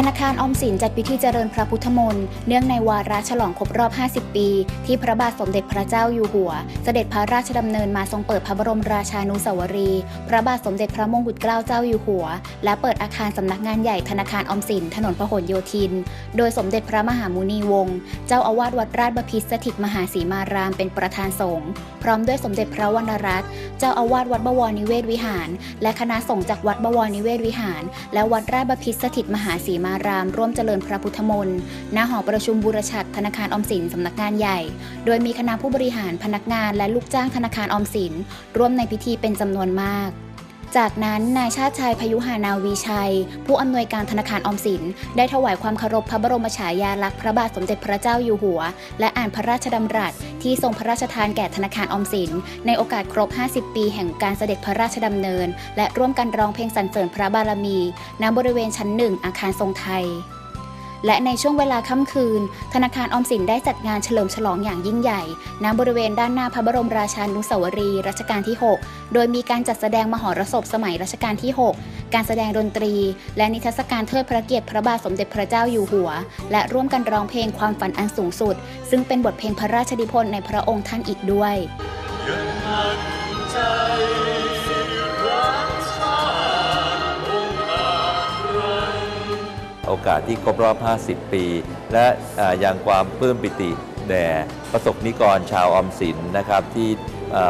ธนาคารออมสินจัดพิธีเจริญพระพุทธมนต์เนื่องในวาระฉลองครบรอบ 50 ปี ที่พระบาทสมเด็จพระเจ้าอยู่หัว เสด็จพระราชดำเนินมาทรงเปิดพระบรมราชานุสาวรีย์พระบาทสมเด็จพระมงกุฎเกล้าเจ้าอยู่หัว และเปิดอาคารสำนักงานใหญ่ธนาคารออมสิน ถนนพหลโยธิน โดยสมเด็จพระมหามุนีวงศ์เจ้าอาวาสวัดราชบพิตรสถิตมหาสีมารามเป็นประธานสงฆ์พร้อมด้วยสมเด็จพระวรรณรัตน์เจ้าอาวาสวัดบวรนิเวศวิหาร และคณะสงฆ์จากวัดบวรนิเวศวิหาร และวัดราชบพิตรสถิตมหาสีมาราม ร่วมเจริญพระพุทธมนต์ณหอประชุมบุรชัดธนาคารออมสินสำนักงานใหญ่ โดยมีคณะผู้บริหารพนักงานและลูกจ้างธนาคารออมสิน ร่วมในพิธีเป็นจำนวนมาก จากนั้นนายชาติชายพยุหานาวีชัย ผู้อำนวยการธนาคารออมสิน ได้ถวายความเคารพพระบรมฉายาลักษณ์พระบาทสมเด็จพระเจ้าอยู่หัว และอ่านพระราชดำรัส ที่ทรงพระราชทานแก่ธนาคารออมสิน ในโอกาสครบ 50 ปีแห่งการเสด็จพระราชดำเนิน และร่วมกันร้องเพลงสรรเสริญพระบารมีณบริเวณชั้นหนึ่งอาคารทรงไทย และในช่วงเวลาค่ำคืน ธนาคารออมสินได้จัดงานเฉลิมฉลองอย่างยิ่งใหญ่ณบริเวณด้านหน้าพระบรมราชานุสาวรีย์รัชกาลที่ 6 โดยมีการจัดแสดงมหรสพสมัยรัชกาลที่ 6 การแสดงดนตรี และนิทรรศการเทิดพระเกียรติพระบาทสมเด็จพระเจ้าอยู่หัว และร่วมกันร้องเพลงความฝันอันสูงสุด ซึ่งเป็นบทเพลงพระราชนิพนธ์ในพระองค์ท่านอีกด้วย โอกาสที่ครบรอบ 50 ปี และอ่ายังความปลื้มปิติแด่ประสบนิกรชาวออมสินนะครับที่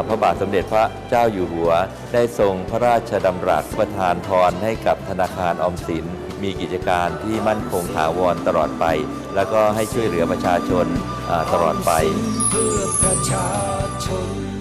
พระบาทสมเด็จพระเจ้าอยู่หัว ได้ทรงพระราชดำรัสประทานพรให้กับธนาคารออมสิน มีกิจการที่มั่นคงถาวรตลอดไป แล้วก็ให้ช่วยเหลือประชาชนตลอดไปเพื่อประชาชน